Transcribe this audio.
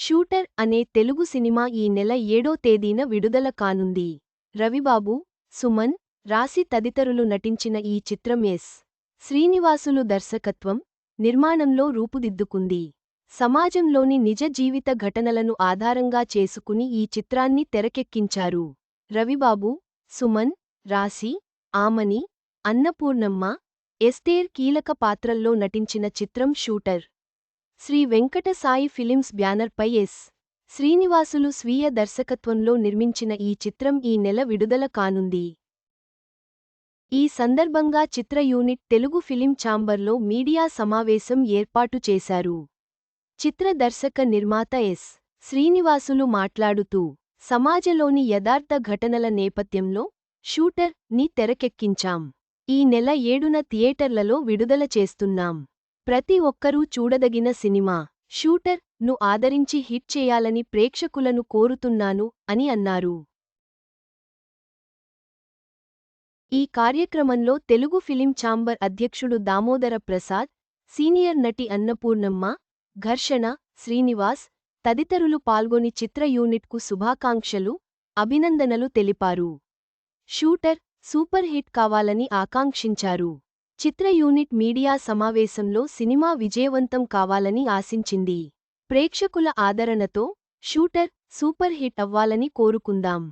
Shooter అనే Telugu cinema ఈ నెల ఏడో తేదీన విడుదల కానుంది. రవిబాబు సుమన్ రాశి తదితరులు నటించిన ఈ చిత్రం ఎస్. శ్రీనివాసులు దర్శకత్వం నిర్మాణంలో రూపుదిద్దుకుంది. సమాజంలోని నిజ జీవిత ఘటనలను ఆధారంగా చేసుకుని ఈ చిత్రాన్ని తెరకెక్కించారు. రవిబాబు సుమన్ రాశి ఆమని అన్నపూర్ణమ్మ ఎస్తేర్ కీలక పాత్రల్లో నటించిన చిత్రం షూటర్. శ్రీ వెంకట సాయి ఫిలిమ్స్ బ్యానర్పై ఎస్. శ్రీనివాసులు స్వీయ దర్శకత్వంలో నిర్మించిన ఈ చిత్రం ఈ నెల విడుదల కానుంది. ఈ సందర్భంగా చిత్ర యూనిట్ తెలుగు ఫిలిం ఛాంబర్లో మీడియా సమావేశం ఏర్పాటు చేశారు. చిత్ర దర్శక నిర్మాత ఎస్. శ్రీనివాసులు మాట్లాడుతూ సమాజలోని యథార్థ ఘటనల నేపథ్యంలో షూటర్ని తెరకెక్కించాం. ఈ నెల ఏడున థియేటర్లలో విడుదల చేస్తున్నాం. ప్రతి ఒక్కరూ చూడదగిన సినిమా. షూటర్ను ఆదరించి హిట్ చేయాలని ప్రేక్షకులను కోరుతున్నాను అని అన్నారు. ఈ కార్యక్రమంలో తెలుగు ఫిలిం ఛాంబర్ అధ్యక్షుడు దామోదర ప్రసాద్ సీనియర్ నటి అన్నపూర్ణమ్మ ఘర్షణ శ్రీనివాస్ తదితరులు పాల్గొని చిత్ర యూనిట్కు శుభాకాంక్షలు అభినందనలు తెలిపారు. షూటర్ సూపర్ హిట్ కావాలని ఆకాంక్షించారు. చిత్ర యూనిట్ మీడియా సమావేశంలో సినిమా విజయవంతం కావాలని ఆశించింది. ప్రేక్షకుల ఆదరణతో షూటర్ సూపర్ హిట్ అవ్వాలని కోరుకుందాం.